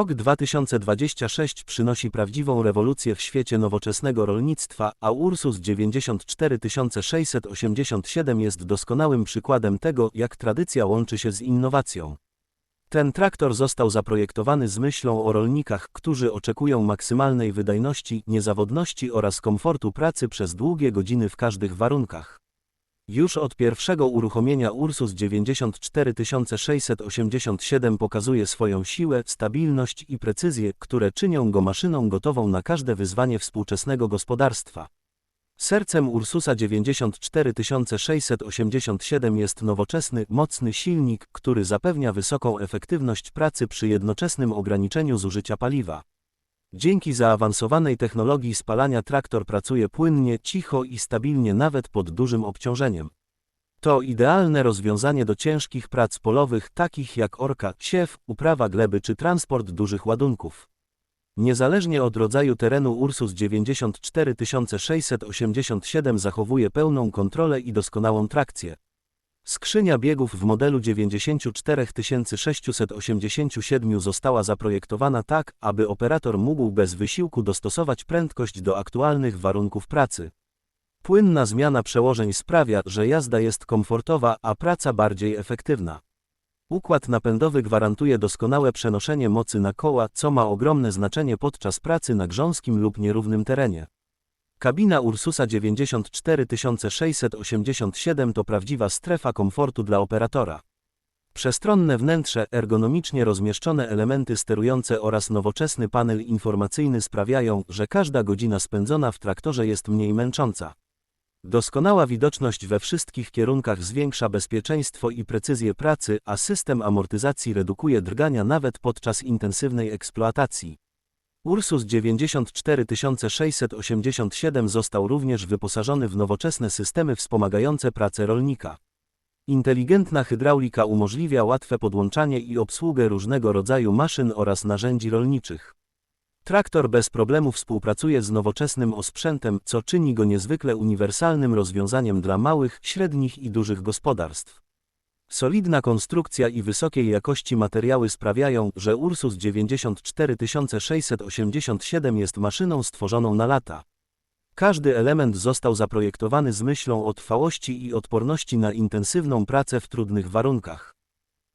Rok 2026 przynosi prawdziwą rewolucję w świecie nowoczesnego rolnictwa, a Ursus 94687 jest doskonałym przykładem tego, jak tradycja łączy się z innowacją. Ten traktor został zaprojektowany z myślą o rolnikach, którzy oczekują maksymalnej wydajności, niezawodności oraz komfortu pracy przez długie godziny w każdych warunkach. Już od pierwszego uruchomienia Ursus 94687 pokazuje swoją siłę, stabilność i precyzję, które czynią go maszyną gotową na każde wyzwanie współczesnego gospodarstwa. Sercem Ursusa 94687 jest nowoczesny, mocny silnik, który zapewnia wysoką efektywność pracy przy jednoczesnym ograniczeniu zużycia paliwa. Dzięki zaawansowanej technologii spalania traktor pracuje płynnie, cicho i stabilnie nawet pod dużym obciążeniem. To idealne rozwiązanie do ciężkich prac polowych takich jak orka, siew, uprawa gleby czy transport dużych ładunków. Niezależnie od rodzaju terenu Ursus 94687 zachowuje pełną kontrolę i doskonałą trakcję. Skrzynia biegów w modelu 94687 została zaprojektowana tak, aby operator mógł bez wysiłku dostosować prędkość do aktualnych warunków pracy. Płynna zmiana przełożeń sprawia, że jazda jest komfortowa, a praca bardziej efektywna. Układ napędowy gwarantuje doskonałe przenoszenie mocy na koła, co ma ogromne znaczenie podczas pracy na grząskim lub nierównym terenie. Kabina Ursusa 94687 to prawdziwa strefa komfortu dla operatora. Przestronne wnętrze, ergonomicznie rozmieszczone elementy sterujące oraz nowoczesny panel informacyjny sprawiają, że każda godzina spędzona w traktorze jest mniej męcząca. Doskonała widoczność we wszystkich kierunkach zwiększa bezpieczeństwo i precyzję pracy, a system amortyzacji redukuje drgania nawet podczas intensywnej eksploatacji. Ursus 94687 został również wyposażony w nowoczesne systemy wspomagające pracę rolnika. Inteligentna hydraulika umożliwia łatwe podłączanie i obsługę różnego rodzaju maszyn oraz narzędzi rolniczych. Traktor bez problemu współpracuje z nowoczesnym osprzętem, co czyni go niezwykle uniwersalnym rozwiązaniem dla małych, średnich i dużych gospodarstw. Solidna konstrukcja i wysokiej jakości materiały sprawiają, że Ursus 94687 jest maszyną stworzoną na lata. Każdy element został zaprojektowany z myślą o trwałości i odporności na intensywną pracę w trudnych warunkach.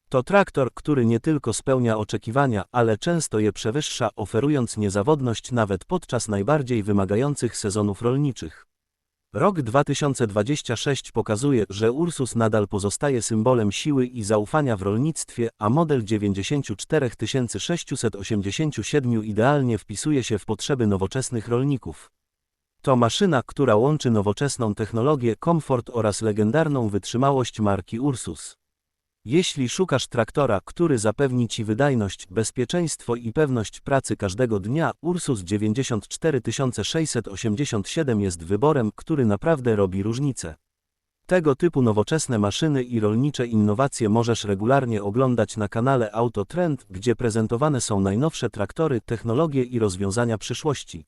To traktor, który nie tylko spełnia oczekiwania, ale często je przewyższa, oferując niezawodność nawet podczas najbardziej wymagających sezonów rolniczych. Rok 2026 pokazuje, że Ursus nadal pozostaje symbolem siły i zaufania w rolnictwie, a model 94687 idealnie wpisuje się w potrzeby nowoczesnych rolników. To maszyna, która łączy nowoczesną technologię, komfort oraz legendarną wytrzymałość marki Ursus. Jeśli szukasz traktora, który zapewni Ci wydajność, bezpieczeństwo i pewność pracy każdego dnia, Ursus 94687 jest wyborem, który naprawdę robi różnicę. Tego typu nowoczesne maszyny i rolnicze innowacje możesz regularnie oglądać na kanale Autotrend, gdzie prezentowane są najnowsze traktory, technologie i rozwiązania przyszłości.